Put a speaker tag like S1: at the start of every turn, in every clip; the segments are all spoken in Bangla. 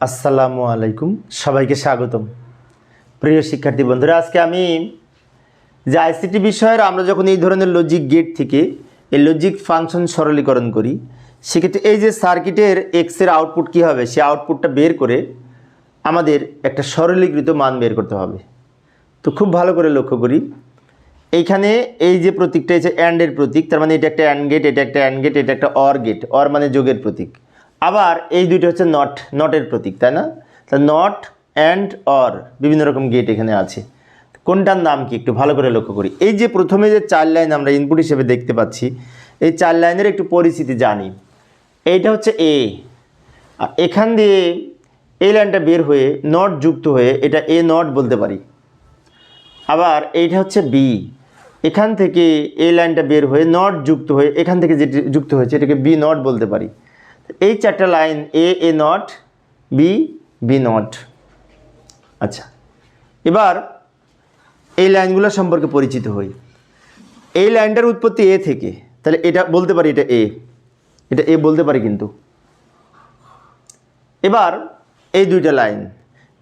S1: আসসালামু আলাইকুম, সবাইকে স্বাগতম। প্রিয় শিক্ষার্থী বন্ধুরা, আজকে আমি যে আইসিটি বিষয়ের আমরা যখন এই ধরনের লজিক গেট থেকে এই লজিক ফাংশন সরলীকরণ করি, সেক্ষেত্রে এই যে সার্কিটের এক্সের আউটপুট কী হবে সে আউটপুটটা বের করে আমাদের একটা সরলীকৃত মান বের করতে হবে। তো খুব ভালো করে লক্ষ্য করি, এইখানে এই যে প্রতীকটা হচ্ছে অ্যান্ডের প্রতীক, তার মানে এটা একটা অ্যান্ড গেট এটা একটা অ্যান্ড গেট এটা একটা অর গেট অর মানে যোগের প্রতীক। আবার এই দুইটা হচ্ছে নট নটের প্রতীক, তাই না? তা নট অ্যান্ড অর বিভিন্ন রকম গেট এখানে আছে। কোনটার নাম কি একটু ভালো করে লক্ষ্য করি। এই যে প্রথমে যে চার লাইন আমরা ইনপুট হিসেবে দেখতে পাচ্ছি, এই চার লাইনের একটু পরিস্থিতি জানি। এইটা হচ্ছে এ আর এখান দিয়ে এই লাইনটা বের হয়ে নট যুক্ত হয়ে এটা এ নট বলতে পারি। আবার এইটা হচ্ছে বি এখান থেকে এই লাইনটা বের হয়ে নট যুক্ত হয়ে এখান থেকে যেটি যুক্ত হয়েছে এটাকে বি নট বলতে পারি। এই চারটা line A A not B B not আচ্ছা এবার এই লাইনগুলো সম্পর্কে পরিচিত হই। এই লাইনটার উৎপত্তি এ থেকে, তাহলে এটা বলতে পারি এটা এ এটা এ বলতে পারি কিন্তু। এবার এই দুইটা লাইন।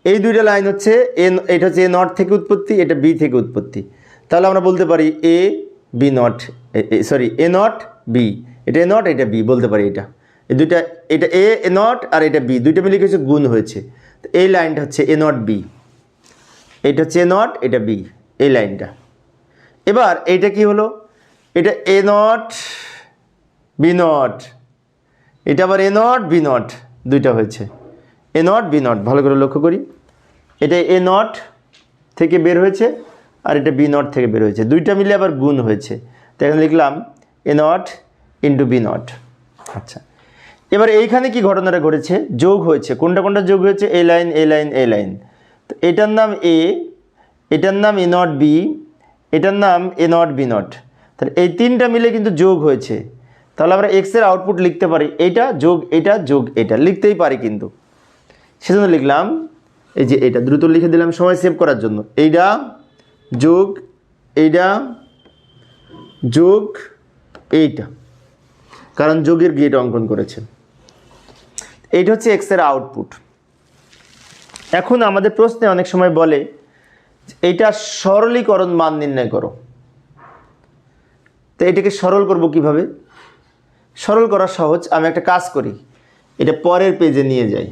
S1: এই দুইটা লাইন হচ্ছে এ এটা হচ্ছে এ নট থেকে উৎপত্তি, এটা বি থেকে উৎপত্তি। তাহলে আমরা বলতে পারি A B not sorry A not B এটা এ নট এটা বি বলতে পারি এটা। এই দুইটা, এটা এ এ নট, আর এটা বি। দুইটা মিলে কিছু গুণ হয়েছে। তো এই লাইনটা হচ্ছে এ নট বি। এটা হচ্ছে এ নট, এটা বি। এই লাইনটা। এবার এইটা কি হলো? এটা এ নট, বি নট। এটা আবার এ নট, বি নট। দুইটা হয়েছে। A not, B not. ভালো করে লক্ষ্য করি। এটা এ নট থেকে বের হয়েছে, আর এটা বি নট থেকে বের হয়েছে। দুইটা মিলে আবার গুণ হয়েছে। তো এখানে লিখলাম A not into B not. আচ্ছা। এবার এইখানে কি ঘটনাটা ঘটেছে? যোগ হয়েছে। কোনটা কোনটা যোগ হয়েছে? এই লাইন এই লাইন এই লাইন। তো এটার নাম এ এটার নাম এ নট বি এটার নাম এ নট বি নট তাহলে এই তিনটা মিলে কিন্তু যোগ হয়েছে। তাহলে আমরা এক্সের আউটপুট লিখতে পারি। এইটা যোগ, এটা যোগ, এটা। লিখতেই পারি কিন্তু। সেজন্য লিখলাম, এই যে এটা দ্রুত লিখে দিলাম সময় সেভ করার জন্য। এইটা যোগ এইটা যোগ, এইটা। কারণ যোগের গেট অঙ্কন করেছে। এইটা হচ্ছে এক্সের আউটপুট এখন আমাদের প্রশ্নে অনেক সময় বলে এটা সরলীকরণ মান নির্ণয় করো। তো এটাকে সরল করব কীভাবে? সরল করা সহজ, আমি একটা কাজ করি। এটা পরের পেজে নিয়ে যাই।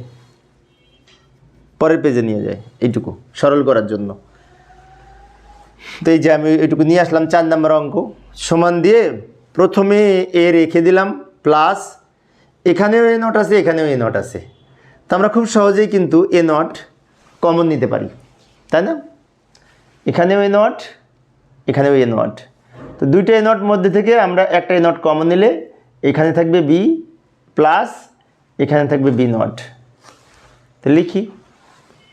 S1: পরের পেজে নিয়ে যাই, এইটুকু, সরল করার জন্য। তো এই যে আমি এইটুকু নিয়ে আসলাম, চার নম্বর অঙ্ক। সমান দিয়ে প্রথমে এ রেখে দিলাম প্লাস এখানেও এ নট আছে, এখানেও এ নট আছে। তো আমরা খুব সহজেই কিন্তু এ নট কমন নিতে পারি, তাই না? এখানেও এ নট এখানেও এ নট তো দুইটা এ নট মধ্যে থেকে আমরা একটা এ নট কমন নিলে এখানে থাকবে বি প্লাস এখানে থাকবে বি নট তো লিখি,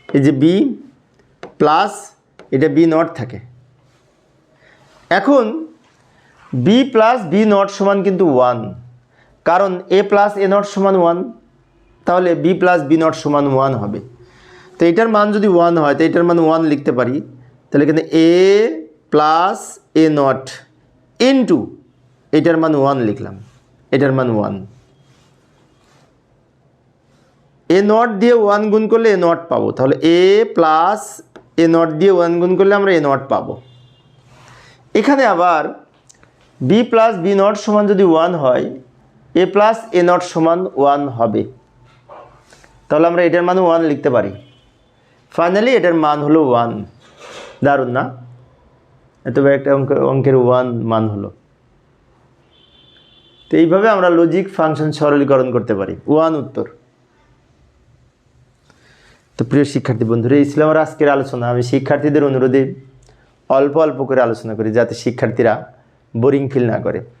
S1: এই যে বি প্লাস এটা বি নট থাকে। এখন বি প্লাস বি নট সমান কিন্তু ওয়ান কারণ এ প্লাস এ নট সমান ওয়ান, তাহলে বি প্লাস বি নট সমান ওয়ান হবে। তো এটার মান যদি ওয়ান হয়, তো এটার মান ওয়ান লিখতে পারি। তাহলে এখানে A plus A not into এটার মান ওয়ান লিখলাম। এটার মান ওয়ান। এ নট দিয়ে ওয়ান গুণ করলে এ নট পাবো। তাহলে এ প্লাস এ নট দিয়ে ওয়ান গুণ করলে আমরা এ নট পাবো। এখানে আবার বি প্লাস বি নট সমান যদি ওয়ান হয় এ প্লাস, এ নট সমান ওয়ান হবে। তাহলে আমরা এটার মান ওয়ান লিখতে পারি। ফাইনালি এটার মান হলো ওয়ান। দারুণ না? এত একটা অঙ্ক, অঙ্কের ওয়ান মান হলো। তো এইভাবে আমরা লজিক ফাংশন সরলীকরণ করতে পারি। ওয়ান উত্তর। তো প্রিয় শিক্ষার্থী বন্ধুরা, এই ছিল আমার আজকের আলোচনা। আমি শিক্ষার্থীদের অনুরোধে অল্প অল্প করে আলোচনা করি যাতে শিক্ষার্থীরা বোরিং ফিল না করে।